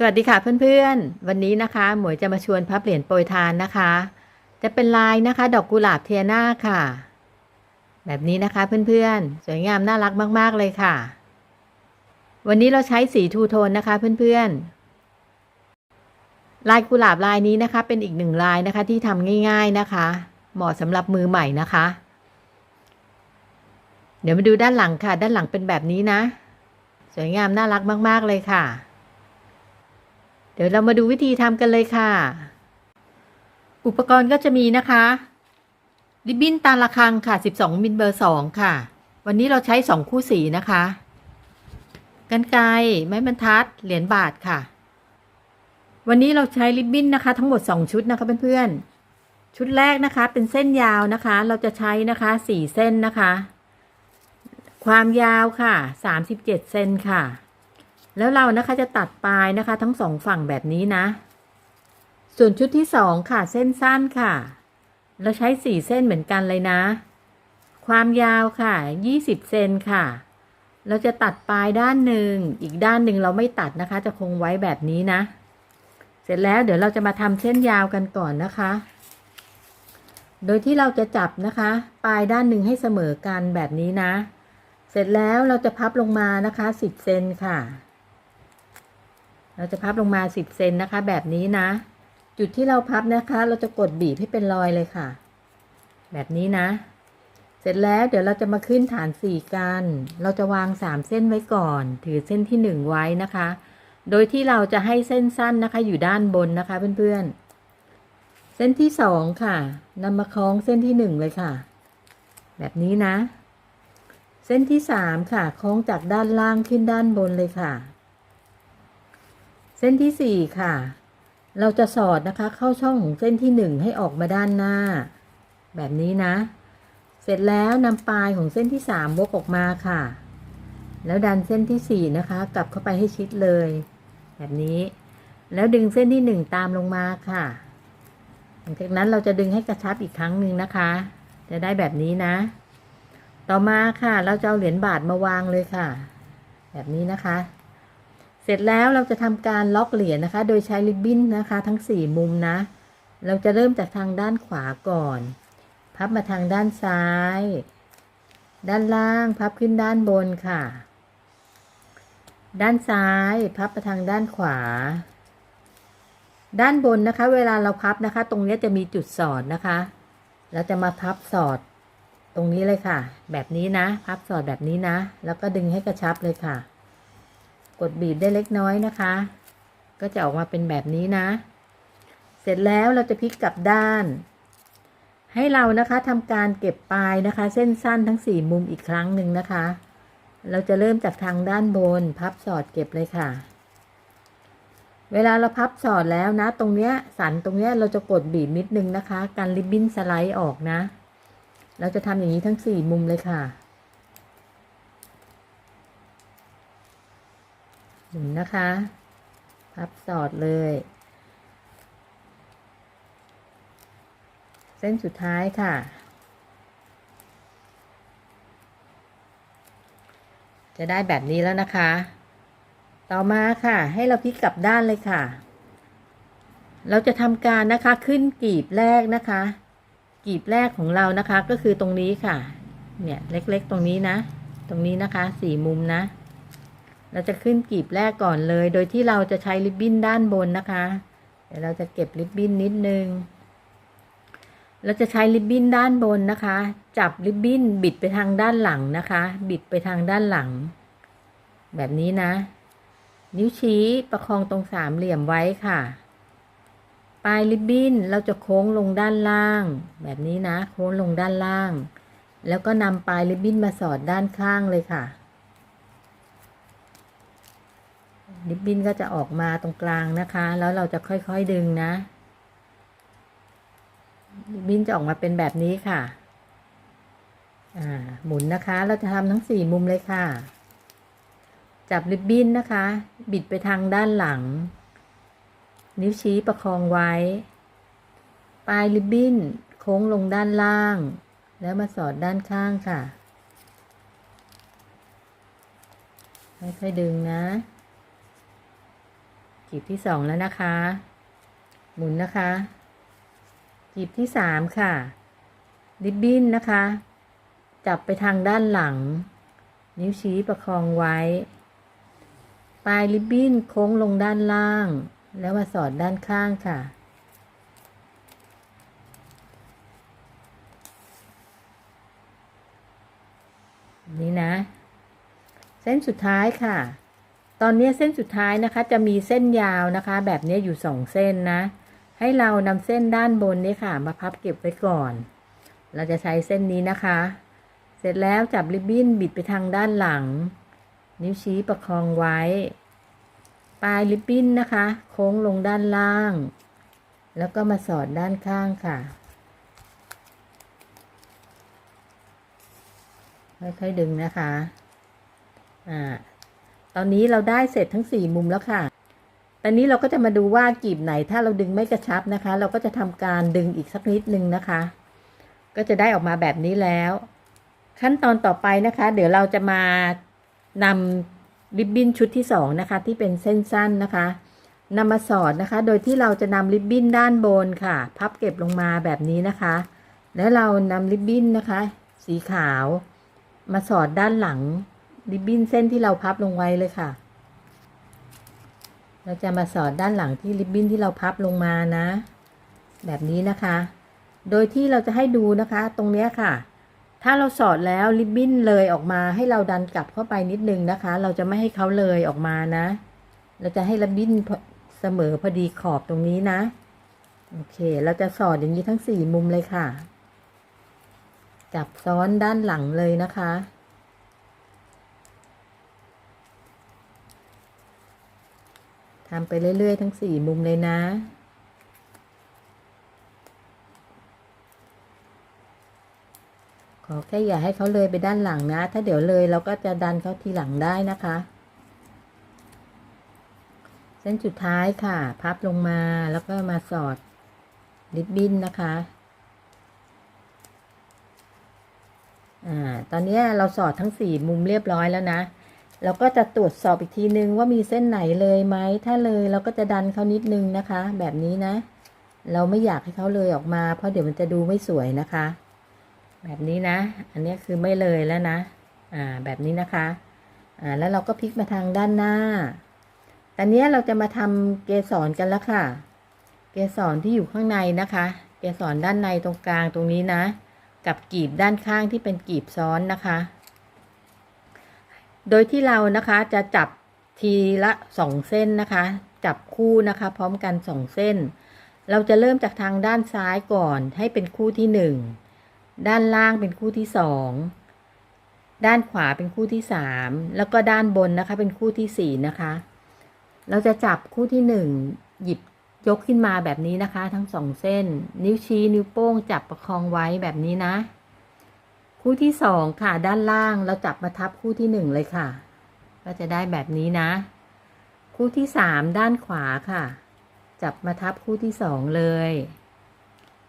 สวัสดีค่ะเพื่อนๆ วันนี้นะคะ หมวยจะมาชวนพับเหรียญโปรยทานนะคะ จะเป็นลายนะคะ ดอกกุหลาบเทียนาค่ะ แบบนี้นะคะเพื่อนๆ สวยงามน่ารักมากๆเลยค่ะ วันนี้เราใช้สีทูโทนนะคะเพื่อนๆ ลายกุหลาบลายนี้นะคะ เป็นอีกหนึ่งลายนะคะที่ทำง่าย ๆนะคะ เหมาะสำหรับมือใหม่นะคะ เดี๋ยวมาดูด้านหลังค่ะ ด้านหลังเป็นแบบนี้นะ สวยงามน่ารักมาก ๆเลยค่ะ เดี๋ยวเรามาดูวิธีทำกันเลยค่ะ อุปกรณ์ก็จะมีนะคะ ริบบิ้นตาละคังค่ะ 12 มิลเบอร์ 2 ค่ะ วันนี้เราใช้ 2 คู่สีนะคะกันไกรไม้บรรทัด เหรียญบาทค่ะ วันนี้เราใช้ริบบิ้นนะคะ ทั้งหมด 2 ชุดนะคะเพื่อนๆ ชุดแรกนะคะ เป็นเส้นยาวนะคะ เราจะใช้นะคะ 4 เส้นนะคะ ความยาวค่ะ 37 เซนค่ะ แล้วเรานะคะจะตัดปลายนะคะ ทั้งสองฝั่งแบบนี้นะ ส่วนชุดที่สองค่ะเส้นสั้นค่ะ เราใช้สี่เส้นเหมือนกันเลยนะ ความยาวค่ะ20เซนค่ะ เราจะตัดปลายด้านหนึ่ง อีกด้านหนึ่งเราไม่ตัดนะคะ จะคงไว้แบบนี้นะ เสร็จแล้วเดี๋ยวเราจะมาทำเส้นยาวกันก่อนนะคะ โดยที่เราจะจับนะคะ ปลายด้านหนึ่งให้เสมอกันแบบนี้นะ เสร็จแล้วเราจะพับลงมานะคะ10เซนค่ะ เราจะพับลงมา 10 เซนนะคะ แบบนี้นะ จุดที่เราพับนะคะ เราจะกดบีบให้เป็นรอยเลยค่ะ แบบนี้นะ เสร็จแล้วเดี๋ยวเราจะมาขึ้นฐานสี่กัน เราจะวาง3เส้นไว้ก่อน ถือเส้นที่1ไว้นะคะ โดยที่เราจะให้เส้นสั้นนะคะ อยู่ด้านบนนะคะเพื่อนๆ เส้นที่2ค่ะนำมาคล้องเส้นที่1เลยค่ะ แบบนี้นะ เส้นที่3ค่ะ คล้องจากด้านล่างขึ้นด้านบนเลยค่ะ เส้นที่สี่ค่ะ เราจะสอดนะคะเข้าช่องของเส้นที่หนึ่งให้ออกมาด้านหน้า แบบนี้นะ เสร็จแล้วนำปลายของเส้นที่สามวกออกมาค่ะ แล้วดันเส้นที่สี่นะคะ กลับเข้าไปให้ชิดเลย แบบนี้ แล้วดึงเส้นที่หนึ่งตามลงมาค่ะ หลังจากนั้นเราจะดึงให้กระชับอีกครั้งหนึ่งนะคะ จะได้แบบนี้นะ ต่อมาค่ะ เราจะเอาเหรียญบาทมาวางเลยค่ะ แบบนี้นะคะ เสร็จแล้วเราจะทำการล็อกเหรียญนะคะ โดยใช้ริบบิ้นนะคะ ทั้ง 4 มุมนะ เราจะเริ่มจากทางด้านขวาก่อน พับมาทางด้านซ้าย ด้านล่างพับขึ้นด้านบนค่ะ ด้านซ้ายพับมาทางด้านขวา ด้านบนนะคะ เวลาเราพับนะคะ ตรงนี้จะมีจุดสอดนะคะ เราจะมาพับสอด ตรงนี้เลยค่ะ แบบนี้นะ พับสอดแบบนี้นะ แล้วก็ดึงให้กระชับเลยค่ะ กดบีบได้เล็กน้อยนะคะ ก็จะออกมาเป็นแบบนี้นะ เสร็จแล้วเราจะพลิกกลับด้าน ให้เรานะคะทำการเก็บปลายนะคะ เส้นสั้นทั้งสี่มุมอีกครั้งหนึ่งนะคะ เราจะเริ่มจากทางด้านบน พับสอดเก็บเลยค่ะ เวลาเราพับสอดแล้วนะ ตรงเนี้ยสันตรงเนี้ยเราจะกดบีบนิดนึงนะคะกันริบบิ้นสไลด์ออกนะ เราจะทำอย่างนี้ทั้งสี่มุมเลยค่ะ หมุนนะคะ พับสอดเลย เส้นสุดท้ายค่ะ จะได้แบบนี้แล้วนะคะ ต่อมาค่ะ ให้เราพลิกกลับด้านเลยค่ะ เราจะทำการนะคะขึ้นกีบแรกนะคะ กีบแรกของเรานะคะก็คือตรงนี้ค่ะ เนี่ยเล็กๆตรงนี้นะ ตรงนี้นะคะสี่มุมนะ เราจะขึ้นกลีบแรกก่อนเลย โดยที่เราจะใช้ริบบิ้นด้านบนนะคะ เดี๋ยวเราจะเก็บริบบิ้นนิดนึง เราจะใช้ริบบิ้นด้านบนนะคะ จับริบบิ้นบิดไปทางด้านหลังนะคะ บิดไปทางด้านหลัง แบบนี้นะ นิ้วชี้ประคองตรงสามเหลี่ยมไว้ค่ะ ปลายริบบิ้นเราจะโค้งลงด้านล่าง แบบนี้นะ โค้งลงด้านล่าง แล้วก็นำปลายริบบิ้นมาสอดด้านข้างเลยค่ะ ริบบิ้นก็จะออกมาตรงกลางนะคะ แล้วเราจะค่อยๆดึงนะริบบิ้นจะออกมาเป็นแบบนี้ค่ะ อ่า หมุนนะคะ เราจะทำทั้งสี่มุมเลยค่ะ จับริบบิ้นนะคะ บิดไปทางด้านหลัง นิ้วชี้ประคองไว้ ปลายริบบิ้นโค้งลงด้านล่าง แล้วมาสอดด้านข้างค่ะ ค่อยๆดึงนะ กีบที่สองแล้วนะคะ หมุนนะคะกีบที่สามค่ะริบบิ้นนะคะ จับไปทางด้านหลัง นิ้วชี้ประคองไว้ ปลายริบบิ้นโค้งลงด้านล่าง แล้วมาสอดด้านข้างค่ะนี่นะ เส้นสุดท้ายค่ะ ตอนนี้เส้นสุดท้ายนะคะ จะมีเส้นยาวนะคะ แบบนี้อยู่สองเส้นนะ ให้เรานำเส้นด้านบนนี้ค่ะ มาพับเก็บไว้ก่อน เราจะใช้เส้นนี้นะคะ เสร็จแล้วจับริบบิ้นบิดไปทางด้านหลัง นิ้วชี้ประคองไว้ ปลายริบบิ้นนะคะ โค้งลงด้านล่าง แล้วก็มาสอดด้านข้างค่ะค่อยๆดึงนะคะ อ่า อนนี้เราได้เสร็จทั้งสี่มุมแล้วค่ะ ตอนนี้เราก็จะมาดูว่ากีบไหนถ้าเราดึงไม่กระชับนะคะ เราก็จะทำการดึงอีกสักนิดนึงนะคะ ก็จะได้ออกมาแบบนี้แล้ว ขั้นตอนต่อไปนะคะ เดี๋ยวเราจะมานำริบบิ้นชุดที่สองนะคะ ที่เป็นเส้นสั้นนะคะนำมาสอดนะคะ โดยที่เราจะนำริบบิ้นด้านบนค่ะ พับเก็บลงมาแบบนี้นะคะ แล้วเรานำริบบิ้นนะคะ สีขาว มาสอดด้านหลัง ริบบิ้นเส้นที่เราพับลงไว้เลยค่ะ เราจะมาสอดด้านหลังที่ริบบิ้นที่เราพับลงมานะ แบบนี้นะคะ โดยที่เราจะให้ดูนะคะ ตรงเนี้ยค่ะ ถ้าเราสอดแล้วริบบิ้นเลยออกมาให้เราดันกลับเข้าไปนิดนึงนะคะ เราจะไม่ให้เขาเลยออกมานะ เราจะให้ริบบิ้นเสมอพอดีขอบตรงนี้นะ โอเค เราจะสอดอย่างนี้ทั้งสี่มุมเลยค่ะ จับซ้อนด้านหลังเลยนะคะ ทำไปเรื่อย ๆ ทั้งสี่มุมเลยนะ ขอแค่อย่าให้เขาเลยไปด้านหลังนะ ถ้าเดี๋ยวเลยเราก็จะดันเขาทีหลังได้นะคะ เส้นสุดท้ายค่ะ พับลงมาแล้วก็มาสอดริบบิ้นนะคะอ่าตอนนี้เราสอดทั้งสี่มุมเรียบร้อยแล้วนะ เราก็จะตรวจสอบอีกทีนึงว่ามีเส้นไหนเลยไหม ถ้าเลยเราก็จะดันเขานิดนึงนะคะ แบบนี้นะ เราไม่อยากให้เขาเลยออกมา เพราะเดี๋ยวมันจะดูไม่สวยนะคะ แบบนี้นะ อันนี้คือไม่เลยแล้วนะ อ่า แบบนี้นะคะ อ่า แล้วเราก็พลิกมาทางด้านหน้า ตอนนี้เราจะมาทำเกสรกันแล้วค่ะ เกสรที่อยู่ข้างในนะคะ เกสรด้านในตรงกลางตรงนี้นะ กับกีบด้านข้างที่เป็นกีบซ้อนนะคะ โดยที่เรานะคะจะจับทีละสองเส้นนะคะ จับคู่นะคะ พร้อมกันสองเส้น เราจะเริ่มจากทางด้านซ้ายก่อนให้เป็นคู่ที่หนึ่งด้านล่างเป็นคู่ที่สองด้านขวาเป็นคู่ที่สามแล้วก็ด้านบนนะคะ เป็นคู่ที่สี่นะคะ เราจะจับคู่ที่หนึ่งหยิบยกขึ้นมาแบบนี้นะคะ ทั้งสองเส้น นิ้วชี้นิ้วโป้งจับประคองไว้แบบนี้นะ คู่ที่สองค่ะ ด้านล่างเราจับมาทับคู่ที่หนึ่งเลยค่ะ ก็จะได้แบบนี้นะ คู่ที่สามด้านขวาค่ะ จับมาทับคู่ที่สองเลย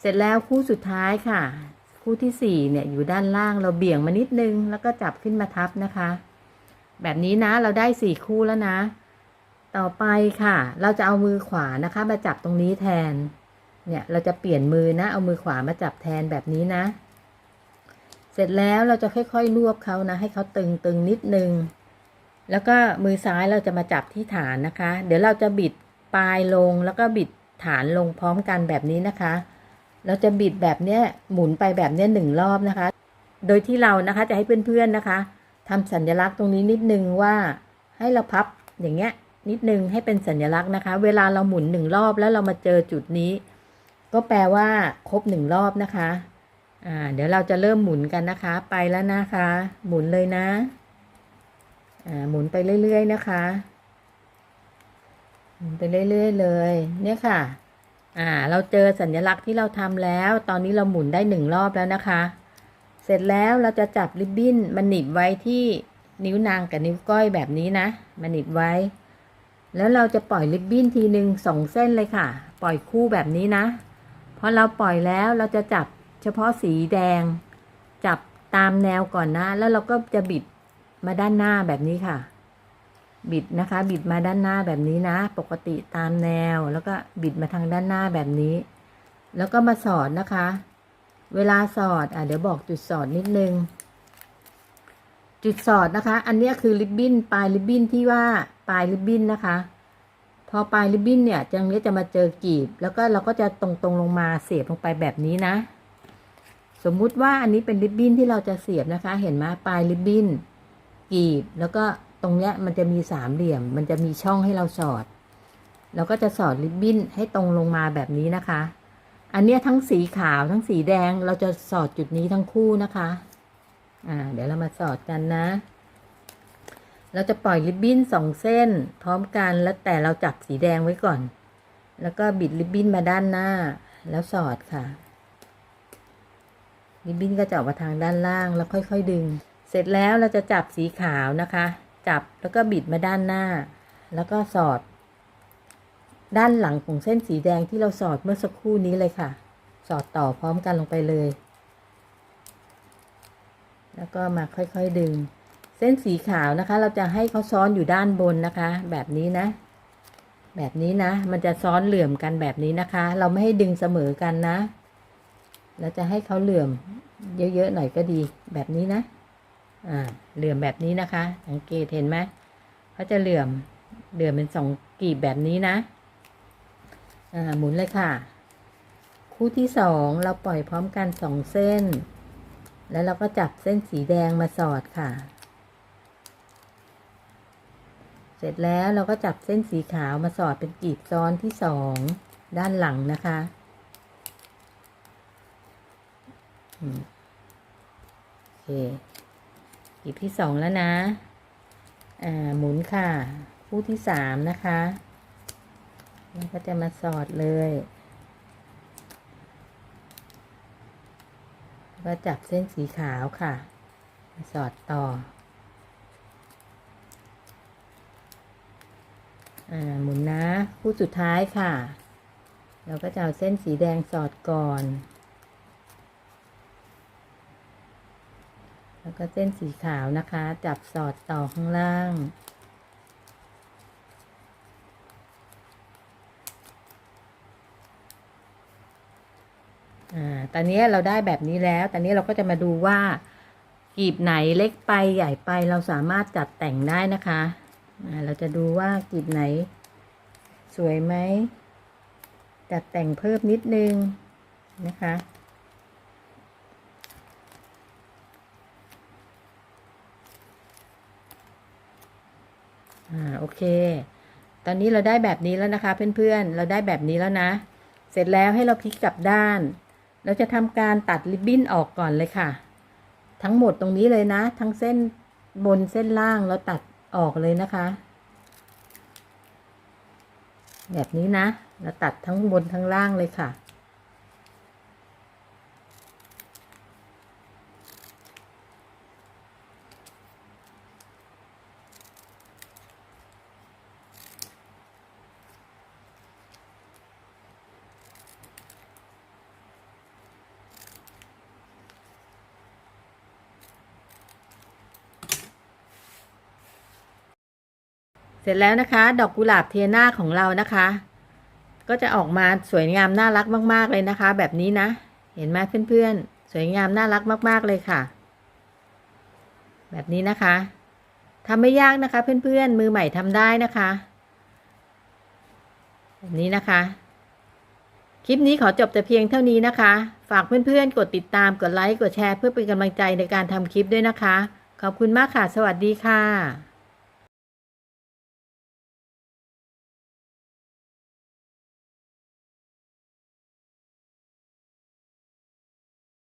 เสร็จแล้วคู่สุดท้ายค่ะ คู่ที่สี่เนี่ยอยู่ด้านล่างเราเบี่ยงมานิดนึง แล้วก็จับขึ้นมาทับนะคะ แบบนี้นะเราได้สี่คู่แล้วนะ ต่อไปค่ะ เราจะเอามือขวานะคะ มาจับตรงนี้แทน เนี่ยเราจะเปลี่ยนมือนะ เอามือขวามาจับแทนแบบนี้นะ เสร็จแล้วเราจะค่อยๆรวบเขานะ ให้เขาตึงๆนิดนึง แล้วก็มือซ้ายเราจะมาจับที่ฐานนะคะ เดี๋ยวเราจะบิดปลายลงแล้วก็บิดฐานลงพร้อมกันแบบนี้นะคะ เราจะบิดแบบเนี้ยหมุนไปแบบเนี้ยหนึ่งรอบนะคะ โดยที่เรานะคะจะให้เพื่อนๆนะคะทำสัญลักษณ์ตรงนี้นิดนึงว่าให้เราพับอย่างเงี้ยนิดนึงให้เป็นสัญลักษณ์นะคะ เวลาเราหมุนหนึ่งรอบแล้วเรามาเจอจุดนี้ ก็แปลว่าครบหนึ่งรอบนะคะ อ่าเดี๋ยวเราจะเริ่มหมุนกันนะคะ ไปแล้วนะคะ หมุนเลยนะ อ่าหมุนไปเรื่อย ๆ นะคะ หมุนไปเรื่อย ๆ เลย เนี่ยค่ะ อ่า เราเจอสัญลักษณ์ที่เราทำแล้ว ตอนนี้เราหมุนได้หนึ่งรอบแล้วนะคะ เสร็จแล้วเราจะจับริบบิ้นมาหนีบไว้ที่นิ้วนางกับนิ้วก้อยแบบนี้นะมาหนีบไว้ แล้วเราจะปล่อยริบบิ้นทีหนึ่งสองเส้นเลยค่ะ ปล่อยคู่แบบนี้นะพอเราปล่อยแล้วเราจะจับ เฉพาะสีแดง จับตามแนวก่อนนะ แล้วเราก็จะบิดมาด้านหน้าแบบนี้ค่ะ บิดนะคะ บิดมาด้านหน้าแบบนี้นะ ปกติตามแนวแล้วก็บิดมาทางด้านหน้าแบบนี้ แล้วก็มาสอดนะคะ เวลาสอดอะเดี๋ยวบอกจุดสอดนิดนึง จุดสอดนะคะ อันนี้คือริบบิ้นปลายริบบิ้นที่ว่าปลายริบบิ้นนะคะพอปลายริบบิ้นเนี่ยจังเนี้ยจะมาเจอกีบ แล้วก็เราก็จะตรงๆลงมาเสียบลงไปแบบนี้นะ สมมุติว่าอันนี้เป็นริบบิ้นที่เราจะเสียบนะคะ เห็นไหมปลายริบบิ้นกรีบแล้วก็ตรงเนี้ยมันจะมีสามเหลี่ยม มันจะมีช่องให้เราสอดเราก็จะสอดริบบิ้นให้ตรงลงมาแบบนี้นะคะ อันเนี้ยทั้งสีขาวทั้งสีแดงเราจะสอดจุดนี้ทั้งคู่นะคะ อ่า เดี๋ยวเรามาสอดกันนะ เราจะปล่อยริบบิ้นสองเส้น พร้อมกันแล้วแต่เราจับสีแดงไว้ก่อน แล้วก็บิดริบบิ้นมาด้านหน้า แล้วสอดค่ะ ริบบิ้นก็จะออกมาทางด้านล่างแล้วค่อยๆดึง เสร็จแล้วเราจะจับสีขาวนะคะ จับแล้วก็บิดมาด้านหน้า แล้วก็สอด ด้านหลังของเส้นสีแดงที่เราสอดเมื่อสักครู่นี้เลยค่ะ สอดต่อพร้อมกันลงไปเลย แล้วก็มาค่อยๆดึง เส้นสีขาวนะคะ เราจะให้เขาซ้อนอยู่ด้านบนนะคะ แบบนี้นะ แบบนี้นะ มันจะซ้อนเหลื่อมกันแบบนี้นะคะ เราไม่ให้ดึงเสมอกันนะ แล้วจะให้เขาเหลื่อมเยอะๆหน่อยก็ดีแบบนี้นะ อ่า เหลื่อมแบบนี้นะคะ สังเกตเห็นไหมเขาจะเหลื่อม เหลื่อมเป็นสองกีบแบบนี้นะ อ่า หมุนเลยค่ะ คู่ที่สองเราปล่อยพร้อมกันสองเส้น แล้วเราก็จับเส้นสีแดงมาสอดค่ะ เสร็จแล้วเราก็จับเส้นสีขาวมาสอดเป็นกีบซ้อนที่สองด้านหลังนะคะอืม โอเคกีบที่สองแล้วนะ อ่า หมุนค่ะ คู่ที่สามนะคะแล้วก็จะมาสอดเลยแล้วก็จับเส้นสีขาวค่ะ มาสอดต่อ อ่า หมุนนะ คู่สุดท้ายค่ะ เราก็จะเอาเส้นสีแดงสอดก่อน แล้วก็เส้นสีขาวนะคะ จับสอดต่อข้างล่าง อ่า ตอนนี้เราได้แบบนี้แล้ว ตอนนี้เราก็จะมาดูว่ากีบไหนเล็กไปใหญ่ไปเราสามารถจัดแต่งได้นะคะ เราจะดูว่ากีบไหน สวยไหม จัดแต่งเพิ่มนิดนึงนะคะ อ่าโอเค ตอนนี้เราได้แบบนี้แล้วนะคะ เพื่อนๆ เราได้แบบนี้แล้วนะ เสร็จแล้วให้เราพลิกกลับด้าน เราจะทำการตัดริบบิ้นออกก่อนเลยค่ะ ทั้งหมดตรงนี้เลยนะ ทั้งเส้นบนเส้นล่างเราตัดออกเลยนะคะ แบบนี้นะ เราตัดทั้งบนทั้งล่างเลยค่ะ เสร็จแล้วนะคะ ดอกกุหลาบเทียนาของเรานะคะ ก็จะออกมาสวยงามน่ารักมาก ๆ เลยนะคะ แบบนี้นะ เห็นไหมเพื่อนๆ สวยงามน่ารักมาก ๆ เลยค่ะ แบบนี้นะคะทำไม่ยากนะคะ เพื่อนๆ มือใหม่ทำได้นะคะ แบบนี้นะคะ คลิปนี้ขอจบแต่เพียงเท่านี้นะคะ ฝากเพื่อนๆ กดติดตาม กดไลค์ กดแชร์เพื่อเป็นกำลังใจในการทำคลิปด้วยนะคะ ขอบคุณมากค่ะ สวัสดีค่ะ